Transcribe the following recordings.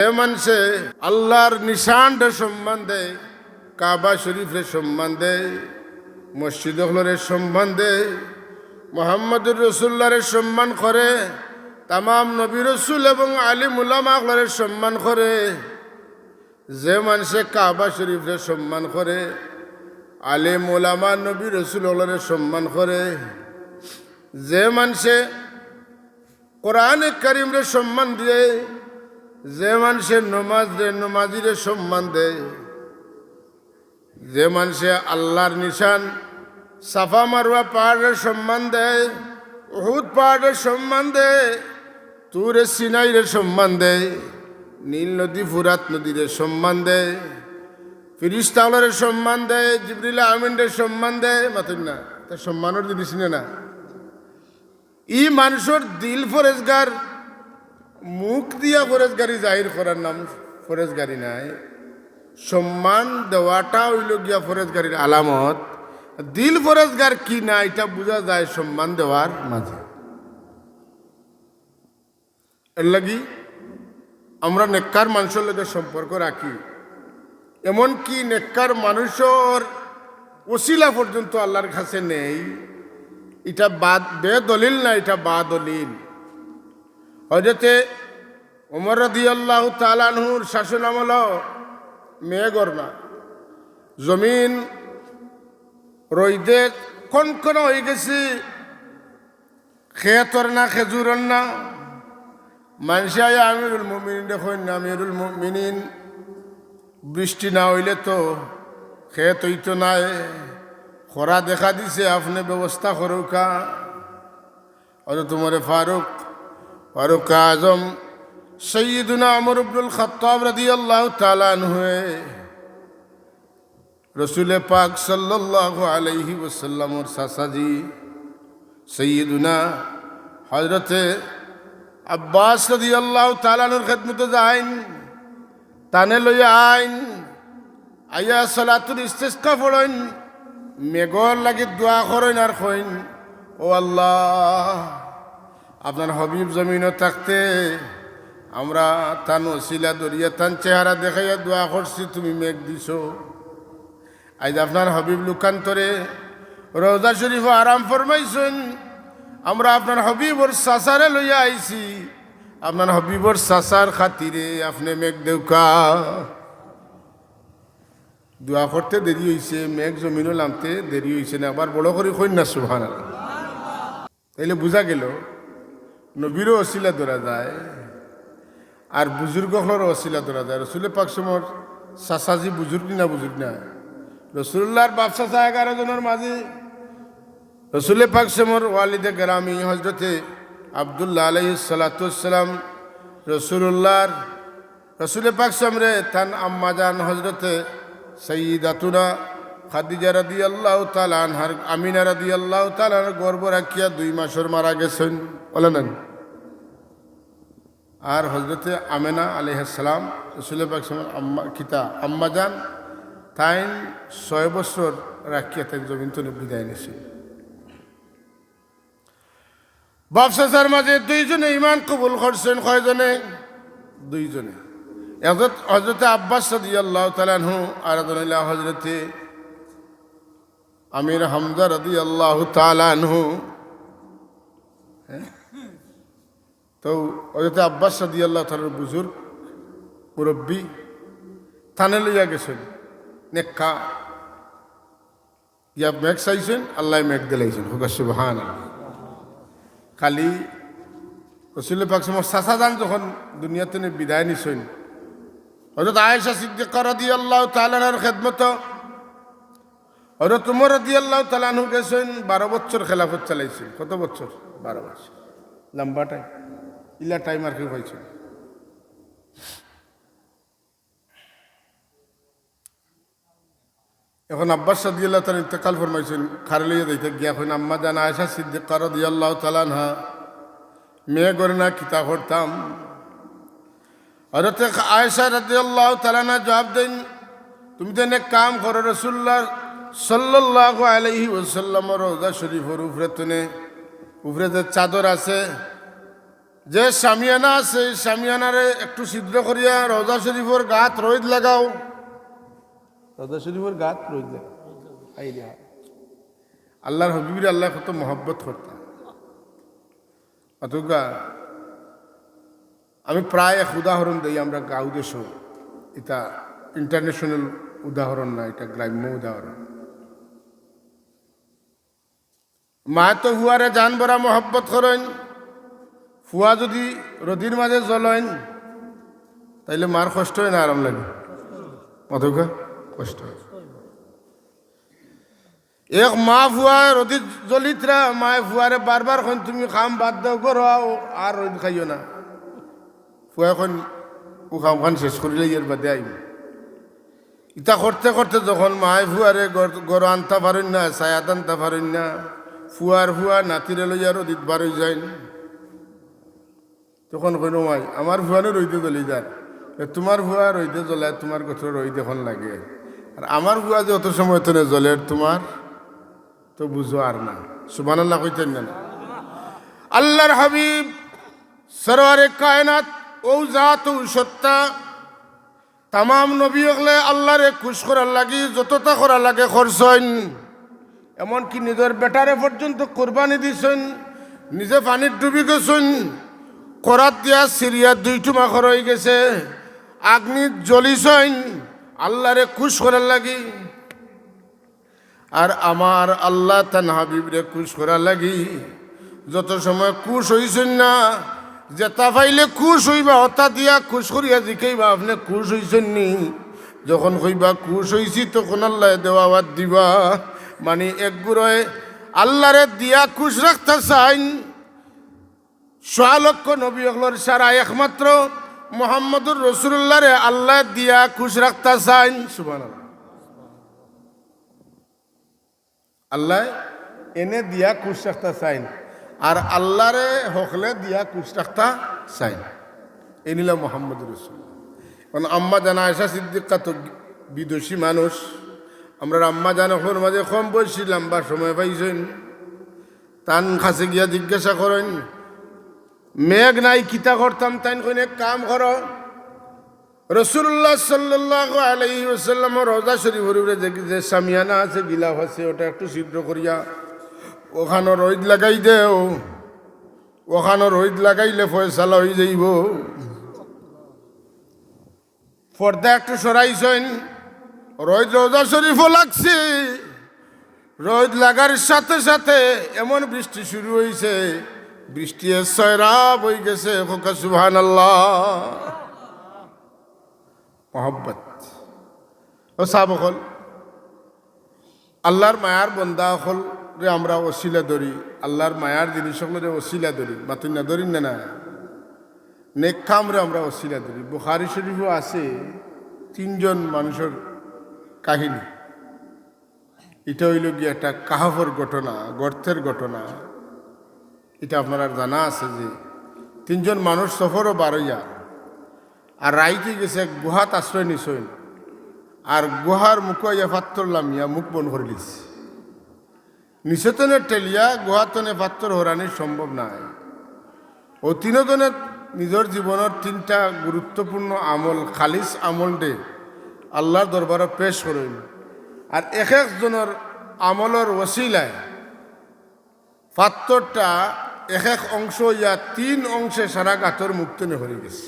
এ মানুষে আল্লাহর নিশানটা সম্মান দেয় কাবা শরীফের সম্মান দেয় মসজিদ হলরের সম্মান দেয় মোহাম্মদুর রসুল্লারের সম্মান করে, তামাম নবী রসুল এবং আলিম উল্লামাহলের সম্মান করে। যে মানুষে কাবা শরীফের সম্মান করে আলিম ওলামা নবী রসুল হলরের সম্মান করে। যে মানুষে কোরআনে করিমরে সম্মান দিয়ে যে মানুষের নমাজ দেয়, নমাজিরে সম্মান দেয়। যে মানুষে আল্লাহর নিশান, সাফা মারুয়া পাহাড়ের সম্মান দেয়, উহুদ পাহাড়ের সম্মান দেয়, তুরে সিনাইরে সম্মান দেয়, নীল নদী, ফুরাত নদীরে সম্মান দেয় ফিরিস্তাওয়ালের সম্মান দেয়, জিবরিল আমিনের সম্মান দেয়, মাতুন না তার সম্মানের জিনিস নে। ই মানুষের দিল ফরেজগার মুখ দিয়া ফরেজগারি জাহির করার নাম ফরেজগারি নাই। সম্মান দেওয়াটা হইল গিয়া ফরেজগারির আলামত। দিল ফরেজগার কি না এটা বোঝা যায় সম্মান দেওয়ার মাঝে। এর লাগি আমরা নেককার মানুষের লোকের সম্পর্ক রাখি। এমনকি নেককার মানুষের ওসিলা পর্যন্ত আল্লাহর কাছে নেই। এটা বাদ বে দলিল না, এটা বা দলিল হজরতে ওমর রদি আল্লাহ তালানহুর শাসন আমল মেঘর না জমিন রইদে কনকন হয়ে গেছে। খেতর না, খেজুরর না। মানুষাই আমিরুল মুমিনিন দেখুন আমিরুল মুমিনিন। বৃষ্টি না হইলে তো খেত হইতো নাই। খরা দেখা দিছে, আপনি ব্যবস্থা করুকা আর তোমার ফারুক ফারুক আজম সৈয়দুনা আমর আব্দুল খত্তাব রাদি আল্লাহ তালান হয়ে রসুল পাক সাল্লাহ আলাইহি ওসাল্লামর সাসাজি সৈয়দুনা হজরতে আব্বাস রাদি আল্লাহ তালানুর খেদমতে যাইন, তানে লইয়া আইন, আইয়া সলাতুর ইস্তেস্কা পড়েন মেঘর লাগে দোয়া করেন আর কইন, ও আল্লাহ আপনার হবিব জমিনও থাকতে আমরা তান ওসিলা দরিয়া তান চেহারা দেখাইয়া দোয়া করছি, তুমি মেঘ দিছ। আজ আপনার হবিব লুকান্তরে রোজা শরীফ আরাম ফরমাইছেন। আমরা আপনার হবিবর সাসারে লইয়া আইছি। আপনার হবিবর সাসার খাতিরে আপনি মেঘ দেউকা। দোয়া করতে দেরি হয়েছে মেঘ জমিনও নামতে দেরি হয়েছে না আবার বড় করে না সুহান তাইলে বোঝা গেল নবীরও অশিলা ধরা যায়, আর বুজুর্গগুলোরও অশিলা ধরা যায়। রসুলে পাক সমর সাসাজি বুজুর্গ না বুজুর্গ না? রসুল্লাহর বাপ চাচা এগারো জনের মাঝে। রসুলে পাক সমর ওয়ালিদে গ্রামী হজরতে আবদুল্লাহ আলহি সালাতাম রসুল্লাহর, রসুলে পাক সমরে তান আম্মাজান হজরতে সঈদাতুনা খাদিজা রাদি আল্লাহ তালানহার আমিনা রাদি আল্লাহ তালার গর্ব রাখিয়া দুই মাসের মারা গেছেন। বলেন আর হজরতে আমেনা আলহাম রসুল আম্মা, কিতা আম্মাজান তাইন ছয় বছর রাখিয়া তাই জমিন তো বিদায় নিয়েছিল বাপসাসার মাঝে দুইজনে ইমান কবুল করছেন, কয়জনে? দুইজনে। হজরত হজরতে আব্বাস সদি আল্লাহ তালানহু আর হজরতে আমির হামজা রদি আল্লাহ তালানহু তো হজরতে আব্বাস সদি আল্লাহ তালার বুজুর্গ, মুরব্বী, থানে লইয়া গেছেন নেকা ইয়া মেঘ চাইছেন, আল্লাহ মেঘ দিলাইছেন। হুকাশে ভান খালি রসুল পাক সময় চাচা যান যখন দুনিয়াতে বিদায় নিছেন। হজরত আয়েশা সিদ্দিকা রাদি আল্লাহ তালানার খেদমত হজরত উমর রাদি আল্লাহ তালানহু গেছেন, বারো বছর খেলাফত চালাইছেন। কত বছর? বারো বছর। লম্বা টাইম ইলা টাইম আর কি হয়েছে। এখন আব্বাস সাদি আল্লাহ তালা ইন্তেকাল ফরমাইছেন খারলিয়ে দিতে গিয়া এখন আম্মা জান আয়েশা সিদ্দিকা আল্লাহ তালানহা মেয়ে করে না কিতা করতাম? হজরত আয়সা রাজি আল্লাহ তালানা জবাব দেন, তুমি এক কাম করো রসুল্লাহ সাল্লাহ আলহি ওসাল্লাম রোজা শরীফর উপরে তুনে উপরে যে চাদর আছে যে সামিয়ানা আছে সামিয়ানারে একটু ছিদ্র করিয়া রোজা শরীফর গাত রোদ লাগাও। দাদা শরীফের গাত রইল আইলে আল্লাহর হবিবির আল্লাহ কত মহব্বত করতাম অতগা আমি প্রায় এক উদাহরণ দিই আমরা গাঁও দেশ এটা ইন্টারন্যাশনাল উদাহরণ না এটা গ্রাম্য উদাহরণ। মা তো হুয়ারে জান বরা মহব্বত করেন ফুয়া যদি রদির মাঝে জ্বলেন তাইলে মার কষ্ট হয় না আরাম লাগে। অতগা কষ্ট। এক মা ফুয়া রদি জলিতরা মায় ফুয়ারে বারবার খন তুমি খাম, বাদ দাও করো আর রোদ খাইও না। ফুয়া এখন ও খাম খান শেষ করিলে ইয়ের বাদে আইব ইটা করতে করতে যখন মায় ফুয়ারে গড় আনতে পারেন না ছায়াত আনতে পারেন না ফুয়ার ফুয়া নাতিরে লইয়া রদিত বার হয়ে যায়। তখন কইন মাই আমার ফুয়ানো রইতে জ্বলি যার তোমার ফুয়া রইতে জ্বলায় তোমার কথা রই দেখুন লাগে। আর আমার ফুয়া যে অত সময় তো জ্বলে তোমার তো বুঝো আর না। সুবান আল্লাহ কইতেন না আল্লাহর হাবিব সরওয়ারে কায়নাত ও জাত ও সত্তা তাম নবী হলে আল্লাহরে খুশ করার লাগি যতটা করা লাগে খরচইন এমনকি নিজের বেটারে পর্যন্ত কোরবানি দিছেন, নিজে পানির ডুবি গেছেন করাত দিয়া সিরিয়া দুই টুমা হয়ে গেছে, আগ্নি জ্বলিছেন, আল্লাহরে খুশ করার লাগি। আর আমার আল্লাহ তান হাবিবরে খুশ করার লাগি, যত সময় খুশ হইছেন না, যেটা পাইলে খুশ হইবা, হতা দিয়া খুশ করিয়া জিখাইবা আপনি খুশ হইছেন নি। যখন কইবা খুশ হইছি, তখন আল্লাহ দেওয়া দিবা। মানে এক গুড়ে আল্লাহরে দিয়া খুশ রাখতে চাইন। সোয়া লক্ষ নবী হলর সারা একমাত্র মোহাম্মদুর রসুল্লাহরে আল্লাহ দিয়া খুশ রাখতে চাইন। সুবান আল্লাহ এনে দিয়া খুশ রাখতে চাইন। আর আল্লাহরে হকলে দিয়া খুশ রাখতে চাইন। এ নিল মোহাম্মদ রসুল। কারণ আম্মা জানা আয়সা সিদ্দিকা তো বিদোষী মানুষ। আমরা আম্মা জানা মাঝে কম বয়সী লম্বা সময় পাইছেন। তান কাছে গিয়া জিজ্ঞাসা করেন, মেঘ নাই, কিতা করতাম তাই কইনে কাম করো। রসুল্লাহ সাল্লাহ আলাই ওসাল্লাম রোজা যে যে সামিয়ানা আছে, গিলাফ আছে, ওটা একটু ছিদ্র করিয়া, ওখানো রোদ লাগাই দেও, ওখানো রোদ লাগাইলে ফয়সালা হয়ে যাইব। পর্দা একটু সরাইছেন রোদ রোজা শরীফও লাগছে। রোদ লাগার সাথে সাথে এমন বৃষ্টি শুরু হয়েছে বৃষ্টি সয়রাব হয়ে গেছে সুবহান আল্লাহ মহব্বত। ও সাবকল আল্লাহর মায়ার বন্দা হল রে আমরা অশিলা ধরি, আল্লাহর মায়ার জিনিস সকলে অশিলা ধরি মাতুন না ধরি না না। নেক আমরা অশিলা ধরি, বুখারি শরীফও আছে, তিনজন মানুষের কাহিনী। এটা হইল গিয়ে একটা কাহাফর ঘটনা, গর্তের ঘটনা। এটা আপনার জানা আছে যে তিনজন মানুষ সফরও বারইয়া আর রাইতে গেছে গুহাত আশ্রয় নিছইন আর গুহার মুখ ইয়া পাত্তর লামিয়া মুখ বন করে লিস নিচেতনে টেলিয়া গুহাতনে পাত্তর হরানি সম্ভব নাই। ও তিনজনে নিজের জীবনের তিনটা গুরুত্বপূর্ণ আমল খালিস আমল দে আল্লাহর দরবারে পেশ করেন আর এক একজনের আমলের ওসিলায় পাত্তরটা এক এক অংশ ইয়া তিন অংশে সারা গাতর মুক্তনে হয়ে গেছে।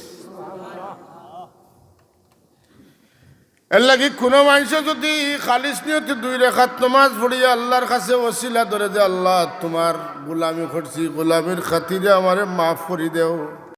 এর লাগি কোনো মানুষ যদি খালিস নিয়তে দুই রেখাত নমাজ পড়িয়া আল্লাহর কাছে ওসিলা ধরে যে, আল্লাহ, তোমার গোলামি করছি, গোলামির খাতিরে আমারে মাফ করি দেও